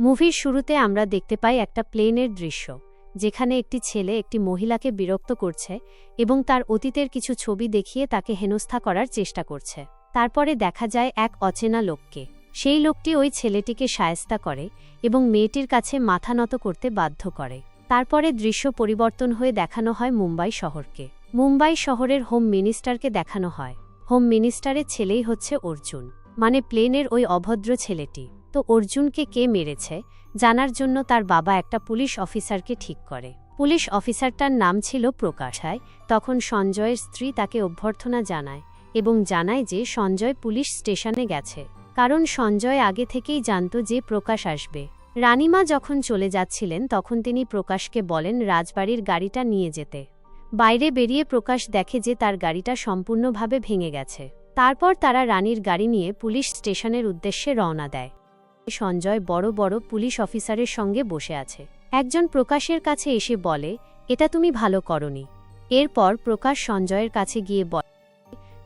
মুভির শুরুতে আমরা দেখতে পাই একটা প্লেনের দৃশ্য, যেখানে একটি ছেলে একটি মহিলাকে বিরক্ত করছে এবং তার অতীতের কিছু ছবি দেখিয়ে তাকে হেনস্থা করার চেষ্টা করছে। তারপরে দেখা যায় এক অচেনা লোককে। সেই লোকটি ওই ছেলেটিকে সায়স্তা করে এবং মেয়েটির কাছে মাথা নত করতে বাধ্য করে। তারপরে দৃশ্য পরিবর্তন হয়ে দেখানো হয় মুম্বাই শহরকে। মুম্বাই শহরের হোম মিনিস্টারকে দেখানো হয়। হোম মিনিস্টারের ছেলেই হচ্ছে অর্জুন মানে প্লেনের ওই অভদ্র ছেলেটি। তো অর্জুনকে কে মেরেছে, জানার জন্য তার বাবা একটা পুলিশ অফিসারকে ঠিক করে। পুলিশ অফিসারটার নাম ছিল প্রকাশায় তখন সঞ্জয়ের স্ত্রী তাকে অভ্যর্থনা জানায় এবং জানায় যে সঞ্জয় পুলিশ স্টেশনে গেছে। কারণ সঞ্জয় আগে থেকেই জানত যে প্রকাশ আসবে। রানিমা যখন চলে যাচ্ছিলেন তখন তিনি প্রকাশকে বলেন, রাজবাড়ির গাড়িটা নিয়ে যেতে। বাইরে বেরিয়ে প্রকাশ দেখে যে তার গাড়িটা সম্পূর্ণভাবে ভেঙে গেছে। তারপর তারা রানীর গাড়ি নিয়ে পুলিশ স্টেশনের উদ্দেশ্যে রওনা দেয়। সঞ্জয় বড় বড় পুলিশ অফিসারের সঙ্গে বসে আছে। একজন প্রকাশের কাছে এসে বলে, এটা তুমি ভালো করনি। এরপর প্রকাশ সঞ্জয়ের কাছে গিয়ে বলে,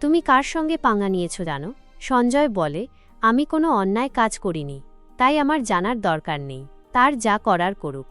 তুমি কার সঙ্গে পাঙ্গা নিয়েছ জানো? সঞ্জয় বলে, আমি কোনো অন্যায় কাজ করিনি, তাই আমার জানার দরকার নেই, তার যা করার করুক।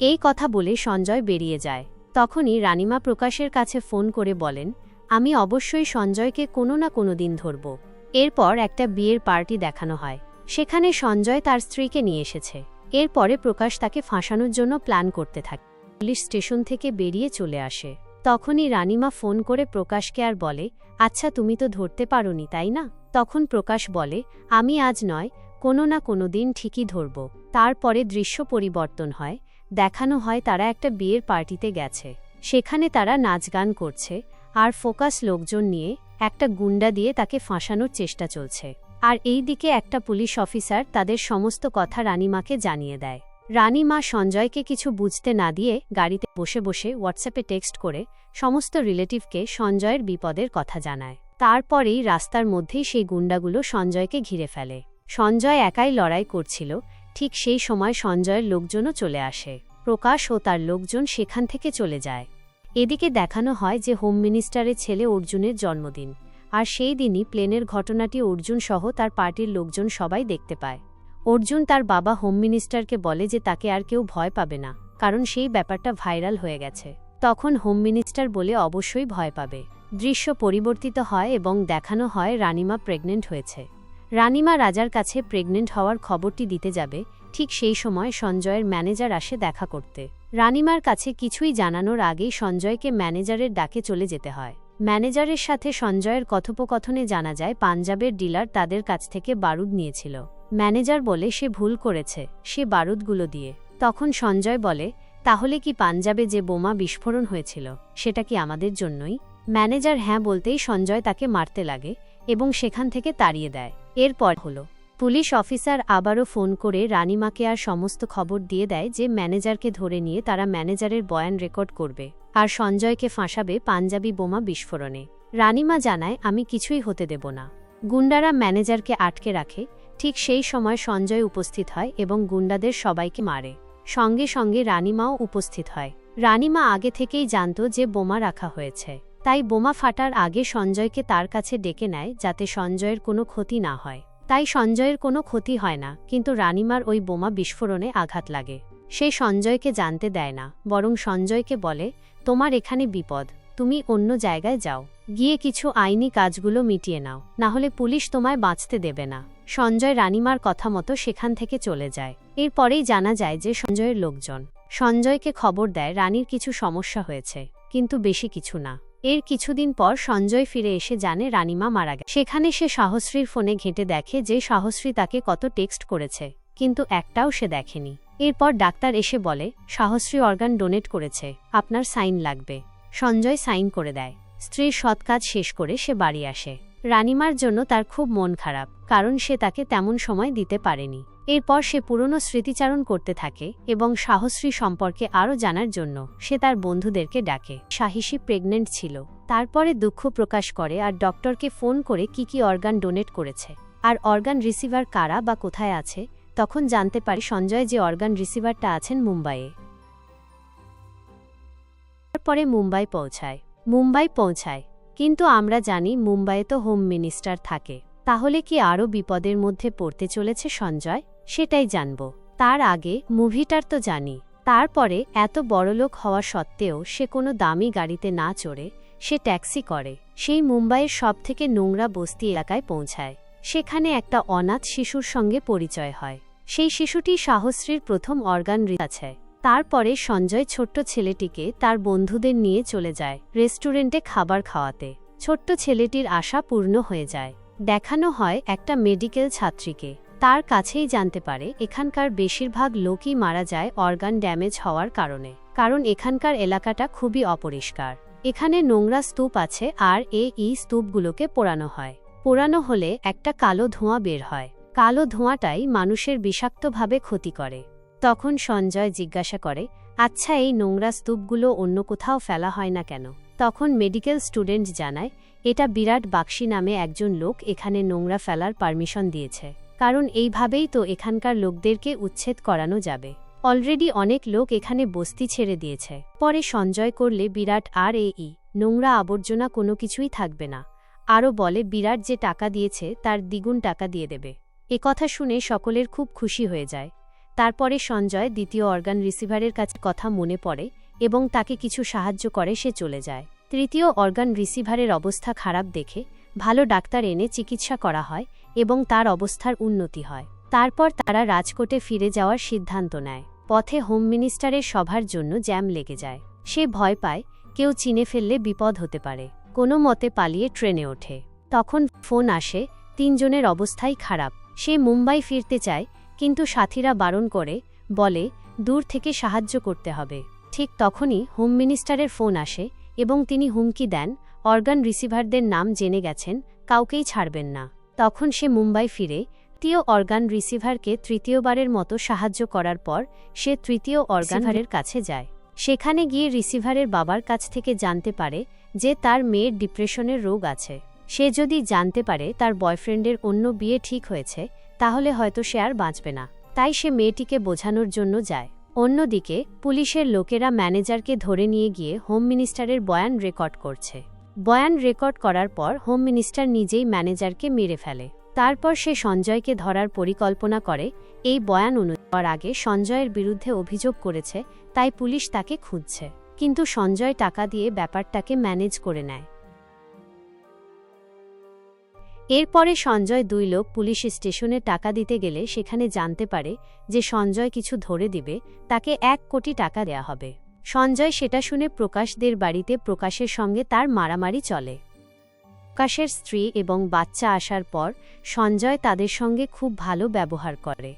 এই কথা বলে সঞ্জয় বেরিয়ে যায়। তখনই রানিমা প্রকাশের কাছে ফোন করে বলেন, আমি অবশ্যই সঞ্জয়কে কোনো না কোনো দিন ধরব। এরপর একটা বিয়ের পার্টি দেখানো হয়। সেখানে সঞ্জয় তার স্ত্রীকে নিয়ে এসেছে। এরপরে প্রকাশ তাকে ফাঁসানোর জন্য প্ল্যান করতে থাকে। পুলিশ স্টেশন থেকে বেরিয়ে চলে আসে। তখনই রানিমা ফোন করে প্রকাশকে আর বলে আচ্ছা তুমি তো ধরতে পারোনি, তাই না? তখন প্রকাশ বলে, আমি আজ নয়, কোনো না কোনো দিন ঠিকই ধরব। তারপরে দৃশ্য পরিবর্তন হয়। দেখানো হয় তারা একটা বিয়ের পার্টিতে গেছে। সেখানে তারা নাচ গান করছে। আর ফোকাস লোকজন নিয়ে একটা গুন্ডা দিয়ে তাকে ফাঁসানোর চেষ্টা চলছে। আর এই দিকে একটা পুলিশ অফিসার তাদের সমস্ত কথা রানীমাকে জানিয়ে দেয়। রানীমা সঞ্জয়কে কিছু বুঝতে না দিয়ে গাড়িতে বসে বসে হোয়াটসঅ্যাপে টেক্সট করে সমস্ত রিলেটিভকে সঞ্জয়ের বিপদের কথা জানায়। তারপরেই রাস্তার মধ্যেই সেই গুন্ডাগুলো সঞ্জয়কে ঘিরে ফেলে। সঞ্জয় একাই লড়াই করছিল, ঠিক সেই সময় সঞ্জয়ের লোকজনও চলে আসে। প্রকাশ ও তার লোকজন সেখান থেকে চলে যায়। এদিকে দেখানো হয় যে হোম মিনিস্টারের ছেলে অর্জুনের জন্মদিন। আর সেই দিনই প্লেনের ঘটনাটি অর্জুন সহ তার পার্টির লোকজন সবাই দেখতে পায়। অর্জুন তার বাবা হোম মিনিস্টারকে বলে যে তাকে আর কেউ ভয় পাবে না, কারণ সেই ব্যাপারটা ভাইরাল হয়ে গেছে। তখন হোম মিনিস্টার বলে অবশ্যই ভয় পাবে। দৃশ্য পরিবর্তিত হয় এবং দেখানো হয় রানিমা প্রেগনেন্ট হয়েছে। রানিমা রাজার কাছে প্রেগনেন্ট হওয়ার খবরটি দিতে যাবে, ঠিক সেই সময় সঞ্জয়ের ম্যানেজার আসে দেখা করতে। রানিমার কাছে কিছুই জানানোর আগেই সঞ্জয়কে ম্যানেজারের ডাকে চলে যেতে হয়। ম্যানেজারের সাথে সঞ্জয়ের কথোপকথনে জানা যায়, পাঞ্জাবের ডিলার তাদের কাছ থেকে বারুদ নিয়েছিল। ম্যানেজার বলে, সে ভুল করেছে, সে বারুদগুলো দিয়ে। তখন সঞ্জয় বলে, তাহলে কি পাঞ্জাবে যে বোমা বিস্ফোরণ হয়েছিল, সেটা কি আমাদের জন্যই? ম্যানেজার হ্যাঁ বলতেই সঞ্জয় তাকে মারতে লাগে এবং সেখান থেকে তাড়িয়ে দেয়। এরপর হলো পুলিশ অফিসার আবারও ফোন করে রানিমাকে আর সমস্ত খবর দিয়ে দেয় যে ম্যানেজারকে ধরে নিয়ে তারা ম্যানেজারের বয়ান রেকর্ড করবে আর সঞ্জয়কে ফাঁসাবে পাঞ্জাবি বোমা বিস্ফোরণে। রানিমা জানায়, আমি কিছুই হতে দেব না। গুন্ডারা ম্যানেজারকে আটকে রাখে। ঠিক সেই সময় সঞ্জয় উপস্থিত হয় এবং গুন্ডাদের সবাইকে মারে। সঙ্গে সঙ্গে রানিমাও উপস্থিত হয়। রানিমা আগে থেকেই জানত যে বোমা রাখা হয়েছে। তাই বোমা ফাটার আগে সঞ্জয়কে তার কাছে ডেকে নেয় যাতে সঞ্জয়ের কোনো ক্ষতি না হয়। তাই সঞ্জয়ের কোনো ক্ষতি হয় না, কিন্তু রানিমার ওই বোমা বিস্ফোরণে আঘাত লাগে। সে সঞ্জয়কে জানতে দেয় না, বরং সঞ্জয়কে বলে, তোমার এখানে বিপদ, তুমি অন্য জায়গায় যাও, গিয়ে কিছু আইনি কাজগুলো মিটিয়ে নাও না হলে পুলিশ তোমায় বাঁচতে দেবে না। সঞ্জয় রানিমার কথা মতো সেখান থেকে চলে যায়। এরপরেই জানা যায় যে সঞ্জয়ের লোকজন। সঞ্জয়কে খবর দেয়, রানীর কিছু সমস্যা হয়েছে, কিন্তু বেশি কিছু না। এর কিছুদিন পর সঞ্জয় ফিরে এসে জানে রানিমা মারা গেছে। সেখানে সে সাহশ্রীর ফোনে ঘেঁটে দেখে যে সাহশ্রী তাকে কত টেক্সট করেছে, কিন্তু একটাও সে দেখেনি। এরপর ডাক্তার এসে বলে, সাহশ্রী অর্গান ডোনেট করেছে, আপনার সাইন লাগবে। সঞ্জয় সাইন করে দেয়। স্ত্রীর সৎ কাজ শেষ করে সে বাড়ি আসে। রানিমার জন্য তার খুব মন খারাপ, কারণ সে তাকে তেমন সময় দিতে পারেনি। এরপর সে পুরনো স্মৃতিচারণ করতে থাকে এবং সাহশ্রী সম্পর্কে আরও জানার জন্য সে তার বন্ধুদেরকে ডাকে। সাহিসী প্রেগনেন্ট ছিল। তারপরে দুঃখ প্রকাশ করে আর ডক্টরকে ফোন করে কি কি অর্গান ডোনেট করেছে। আর অর্গান রিসিভার কারা বা কোথায় আছে, তখন জানতে পারে সঞ্জয় যে অর্গান রিসিভারটা আছেন মুম্বাইয়ে। তারপরে মুম্বাই পৌঁছায়। মুম্বাই পৌঁছায়। কিন্তু আমরা জানি মুম্বাইয়ে তো হোম মিনিস্টার থাকে। তাহলে কি আরও বিপদের মধ্যে পড়তে চলেছে সঞ্জয়? সেটাই জানব। তার আগে মুভিটার তো জানি। তারপরে এত বড়লোক হওয়া সত্ত্বেও সে কোনো দামি গাড়িতে না চড়ে, সে ট্যাক্সি করে। সেই মুম্বাইয়ের সবথেকে নোংরা বস্তি এলাকায় পৌঁছায়। সেখানে একটা অনাথ শিশুর সঙ্গে পরিচয় হয়। সেই শিশুটি সাহস্রীর প্রথম অর্গান আছে। তারপরে সঞ্জয় ছোট্ট ছেলেটিকে তার বন্ধুদের নিয়ে চলে যায় রেস্টুরেন্টে খাবার খাওয়াতে। ছোট্ট ছেলেটির আশা পূর্ণ হয়ে যায়। দেখানো হয় একটা মেডিকেল ছাত্রীকে। তার কাছেই জানতে পারে, এখানকার বেশিরভাগ লোকই মারা যায় অর্গান ড্যামেজ হওয়ার কারণে, কারণ এখানকার এলাকাটা খুবই অপরিষ্কার। এখানে নোংরা স্তূপ আছে আর এ ই স্তূপগুলোকে পোড়ানো হয়। পোড়ানো হলে একটা কালো ধোঁয়া বের হয়। কালো ধোঁয়াটাই মানুষের বিষাক্তভাবে ক্ষতি করে। তখন সঞ্জয় জিজ্ঞাসা করে আচ্ছা এই নোংরা স্তূপগুলো অন্য কোথাও ফেলা হয় না কেন? তখন মেডিকেল স্টুডেন্ট জানায়, এটা বিরাট বাক্সি নামে একজন লোক এখানে নোংরা ফেলার পারমিশন দিয়েছে। কারণ এইভাবেই তো এখানকার লোকদেরকে উচ্ছেদ করানো যাবে। অলরেডি অনেক লোক এখানে বস্তি ছেড়ে দিয়েছে। পরে সঞ্জয় করলে বিরাট আর এ ই, নোংরা আবর্জনা কোনো কিছুই থাকবে না। আরও বলে, বিরাট যে টাকা দিয়েছে, তার দ্বিগুণ টাকা দিয়ে দেবে। কথা শুনে সকলের খুব খুশি হয়ে যায়। তারপরে সঞ্জয় দ্বিতীয় অর্গান রিসিভারের কাছে কথা মনে পড়ে এবং তাকে কিছু সাহায্য করে, সে চলে যায়। তৃতীয় অর্গান রিসিভারের অবস্থা খারাপ দেখে ভালো ডাক্তার এনে চিকিৎসা করা হয় এবং তার অবস্থার উন্নতি হয়। তারপর তারা রাজকোটে ফিরে যাওয়ার সিদ্ধান্ত নেয়। পথে হোম মিনিস্টারের সভার জন্য জ্যাম লেগে যায়। সে ভয় পায়, কেউ চিনে ফেললে বিপদ হতে পারে। কোনো মতে পালিয়ে ট্রেনে ওঠে। তখন ফোন আসে, তিনজনের অবস্থাই খারাপ। সে মুম্বাই ফিরতে চায়, কিন্তু সাথীরা বারণ করে, বলে, দূর থেকে সাহায্য করতে হবে। ঠিক তখনই হোম মিনিস্টারের ফোন আসে এবং তিনি হুমকি দেন, অর্গান রিসিভারদের নাম জেনে গেছেন, কাউকেই ছাড়বেন না। তখন সে মুম্বাই ফিরে তৃতীয় অর্গান রিসিভারকে তৃতীয়বারের মতো সাহায্য করার পর সে তৃতীয় অর্গানভারের কাছে যায়। সেখানে গিয়ে রিসিভারের বাবার কাছ থেকে জানতে পারে যে তার মেয়ের ডিপ্রেশনের রোগ আছে। সে যদি জানতে পারে তার বয়ফ্রেন্ডের অন্য বিয়ে ঠিক হয়েছে তাহলে হয়তো সে আর বাঁচবে না। তাই সে মেয়েটিকে বোঝানোর জন্য যায়। অন্যদিকে পুলিশের লোকেরা ম্যানেজারকে ধরে নিয়ে গিয়ে হোম মিনিস্টারের বয়ান রেকর্ড করছে। বয়ান রেকর্ড করার পর হোম মিনিস্টার নিজেই ম্যানেজারকে মেরে ফেলে। তারপর সে সঞ্জয়কে ধরার পরিকল্পনা করে। এই বয়ান অনুযায়ী আগে সঞ্জয়ের বিরুদ্ধে অভিযোগ করেছে, তাই পুলিশ তাকে খুঁজছে। কিন্তু সঞ্জয় টাকা দিয়ে ব্যাপারটাকে ম্যানেজ করে নেয়। এরপরে সঞ্জয় দুই লোক পুলিশ স্টেশনে টাকা দিতে গেলে সেখানে জানতে পারে যে সঞ্জয় কিছু ধরে দিবে, তাকে এক কোটি টাকা দেয়া হবে। সঞ্জয় সেটা শুনে প্রকাশদের বাড়িতে প্রকাশের সঙ্গে তার মারামারি চলে। প্রকাশের স্ত্রী এবং বাচ্চা আসার পর সঞ্জয় তাদের সঙ্গে খুব ভালো ব্যবহার করে।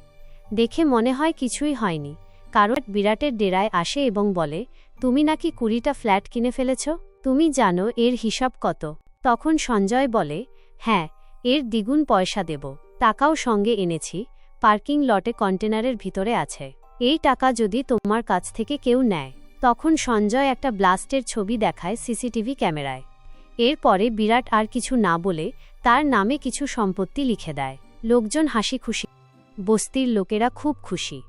দেখে মনে হয় কিছুই হয়নি। কারণ বিরাটের ডেরায় আসে এবং বলে, তুমি নাকি কুড়িটা ফ্ল্যাট কিনে ফেলেছ? তুমি জানো এর হিসাব কত? তখন সঞ্জয় বলে হ্যাঁ এর দ্বিগুণ পয়সা দেব। টাকাও সঙ্গে এনেছি। পার্কিং লটে কন্টেনারের ভিতরে আছে। এই টাকা যদি তোমার কাছ থেকে কেউ নেয় তখন সঞ্জয় একটা ব্লাস্টের ছবি দেখায় সিসিটিভি ক্যামেরায়। এরপরে বিরাট আর কিছু না বলে তার নামে কিছু সম্পত্তি লিখে দেয়। লোকজন হাসি খুশি। বস্তির লোকেরা খুব খুশি।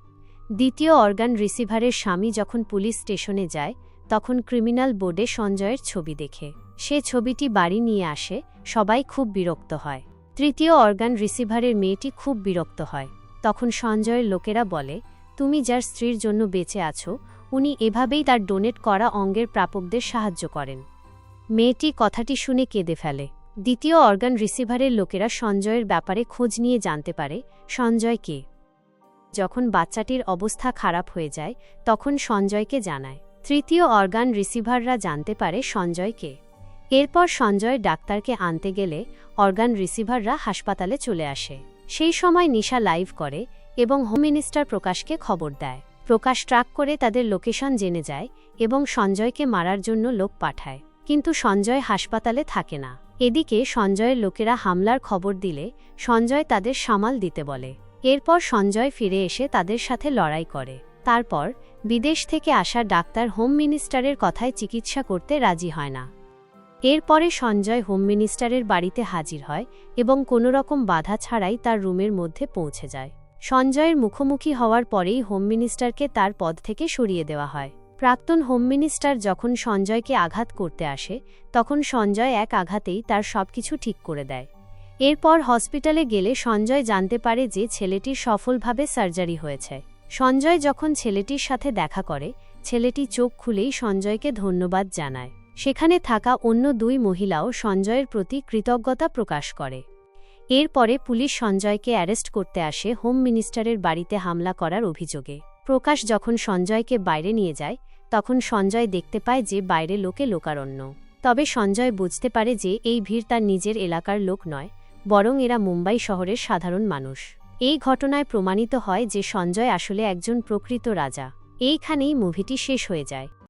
দ্বিতীয় অর্গান রিসিভারের স্বামী যখন পুলিশ স্টেশনে যায়, তখন ক্রিমিনাল বোর্ডে সঞ্জয়ের ছবি দেখে। সে ছবিটি বাড়ি নিয়ে আসে, সবাই খুব বিরক্ত হয়। তৃতীয় অর্গান রিসিভারের মেয়েটি খুব বিরক্ত হয়। তখন সঞ্জয়ের লোকেরা বলে, তুমি যার স্ত্রীর জন্য বেঁচে আছো উনি এভাবেই তার ডোনেট করা অঙ্গের প্রাপকদের সাহায্য করেন। মেয়েটি কথাটি শুনে কেঁদে ফেলে। দ্বিতীয় অর্গান রিসিভারের লোকেরা সঞ্জয়ের ব্যাপারে খোঁজ নিয়ে জানতে পারে, সঞ্জয় কে? যখন বাচ্চাটির অবস্থা খারাপ হয়ে যায়, তখন সঞ্জয়কে জানায়। তৃতীয় অর্গান রিসিভাররা জানতে পারে সঞ্জয়কে এরপর সঞ্জয় ডাক্তারকে আনতে গেলে অর্গান রিসিভাররা হাসপাতালে চলে আসে। সেই সময় নিশা লাইভ করে এবং হোম মিনিস্টার প্রকাশকে খবর দেয়। প্রকাশ ট্রাক করে তাদের লোকেশন জেনে যায় এবং সঞ্জয়কে মারার জন্য লোক পাঠায়। কিন্তু সঞ্জয় হাসপাতালে থাকে না। এদিকে সঞ্জয়ের লোকেরা হামলার খবর দিলে সঞ্জয় তাদের সামাল দিতে বলে। এরপর সঞ্জয় ফিরে এসে তাদের সাথে লড়াই করে। তারপর বিদেশ থেকে আসা ডাক্তার হোম মিনিস্টারের কথায় চিকিৎসা করতে রাজি হয় না। এরপরে সঞ্জয় হোম মিনিস্টারের বাড়িতে হাজির হয় এবং কোনোরকম বাধা ছাড়াই তার রুমের মধ্যে পৌঁছে যায়। সঞ্জয়ের মুখোমুখি হওয়ার পরেই হোম মিনিস্টারকে তার পদ থেকে সরিয়ে দেওয়া হয়। প্রাক্তন হোম মিনিস্টার যখন সঞ্জয়কে আঘাত করতে আসে, তখন সঞ্জয় এক আঘাতেই তার সবকিছু ঠিক করে দেয়। এরপর হসপিটালে গেলে সঞ্জয় জানতে পারে যে ছেলেটির সফলভাবে সার্জারি হয়েছে। সঞ্জয় যখন ছেলেটির সাথে দেখা করে, ছেলেটি চোখ খুলেই সঞ্জয়কে ধন্যবাদ জানায়। সেখানে থাকা অন্য দুই মহিলাও সঞ্জয়ের প্রতি কৃতজ্ঞতা প্রকাশ করে। এরপরে পুলিশ সঞ্জয়কে অ্যারেস্ট করতে আসে হোম মিনিস্টারের বাড়িতে হামলা করার অভিযোগে। প্রকাশ যখন সঞ্জয়কে বাইরে নিয়ে যায়, তখন সঞ্জয় দেখতে পায় যে বাইরে লোকে লোকারণ্য। তবে সঞ্জয় বুঝতে পারে যে এই ভিড় তার নিজের এলাকার লোক নয়, বরং এরা মুম্বাই শহরের সাধারণ মানুষ। এই ঘটনায় প্রমাণিত হয় যে সঞ্জয় আসলে একজন প্রকৃত রাজা। এইখানেই মুভিটি শেষ হয়ে যায়।